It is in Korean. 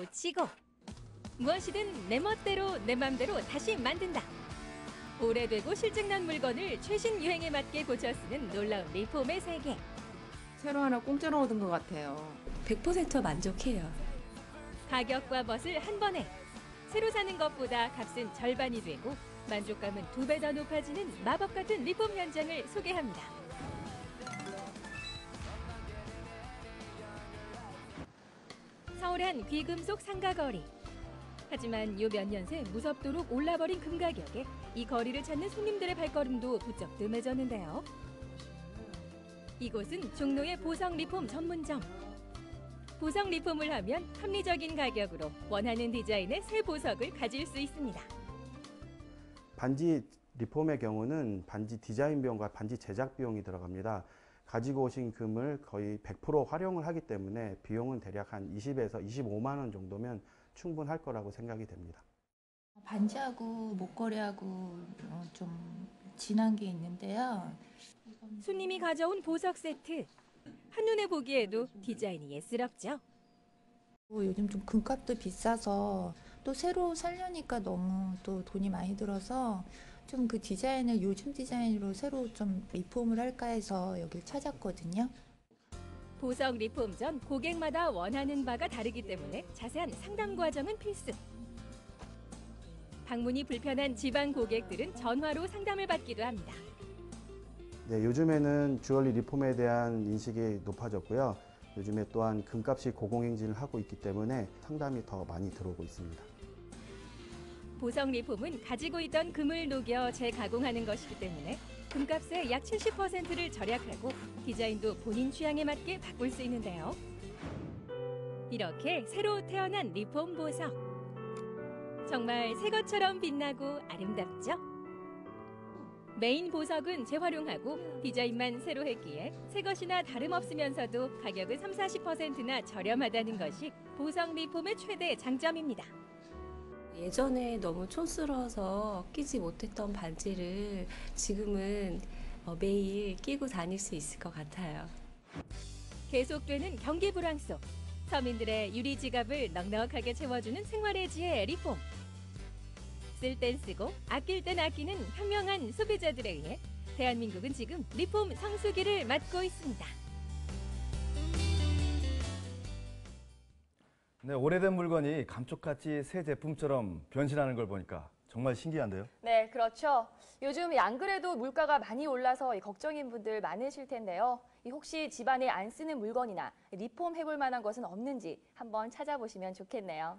고치고 무엇이든 내 멋대로 내 맘대로 다시 만든다. 오래되고 실증난 물건을 최신 유행에 맞게 고쳐 쓰는 놀라운 리폼의 세계. 새로 하나 공짜로 얻은 것 같아요. 100% 만족해요. 가격과 멋을 한 번에 새로 사는 것보다 값은 절반이 되고 만족감은 두 배 더 높아지는 마법 같은 리폼 현장을 소개합니다. 서울의 한 귀금속 상가거리. 하지만 요 몇 년 새 무섭도록 올라버린 금 가격에 이 거리를 찾는 손님들의 발걸음도 부쩍 뜸해졌는데요. 이곳은 종로의 보성 리폼 전문점. 보석 리폼을 하면 합리적인 가격으로 원하는 디자인의 새 보석을 가질 수 있습니다. 반지 리폼의 경우는 반지 디자인 비용과 반지 제작 비용이 들어갑니다. 가지고 오신 금을 거의 100% 활용을 하기 때문에 비용은 대략 한 20에서 25만 원 정도면 충분할 거라고 생각이 됩니다. 반지하고 목걸이하고 어, 좀 진한 게 있는데요. 손님이 가져온 보석 세트. 한눈에 보기에도 디자인이 예스럽죠. 뭐 요즘 좀 금값도 비싸서 또 새로 살려니까 너무 또 돈이 많이 들어서 좀 그 디자인을 요즘 디자인으로 새로 좀 리폼을 할까 해서 여길 찾았거든요. 보석 리폼 전 고객마다 원하는 바가 다르기 때문에 자세한 상담 과정은 필수. 방문이 불편한 지방 고객들은 전화로 상담을 받기도 합니다. 네, 요즘에는 주얼리 리폼에 대한 인식이 높아졌고요. 요즘에 또한 금값이 고공행진을 하고 있기 때문에 상담이 더 많이 들어오고 있습니다. 보석 리폼은 가지고 있던 금을 녹여 재가공하는 것이기 때문에 금값의 약 70%를 절약하고 디자인도 본인 취향에 맞게 바꿀 수 있는데요. 이렇게 새로 태어난 리폼 보석. 정말 새 것처럼 빛나고 아름답죠? 메인 보석은 재활용하고 디자인만 새로 했기에 새 것이나 다름없으면서도 가격은 3, 40%나 저렴하다는 것이 보석 리폼의 최대 장점입니다. 예전에 너무 촌스러워서 끼지 못했던 반지를 지금은 어, 매일 끼고 다닐 수 있을 것 같아요. 계속되는 경기 불황 속 서민들의 유리 지갑을 넉넉하게 채워주는 생활의 지혜 리폼. 쓸 땐 쓰고 아낄 땐 아끼는 현명한 소비자들에 의해 대한민국은 지금 리폼 성수기를 맞고 있습니다. 네, 오래된 물건이 감쪽같이 새 제품처럼 변신하는 걸 보니까 정말 신기한데요. 네, 그렇죠. 요즘 안 그래도 물가가 많이 올라서 이 걱정인 분들 많으실 텐데요. 이 혹시 집안에 안 쓰는 물건이나 리폼 해볼 만한 것은 없는지 한번 찾아보시면 좋겠네요.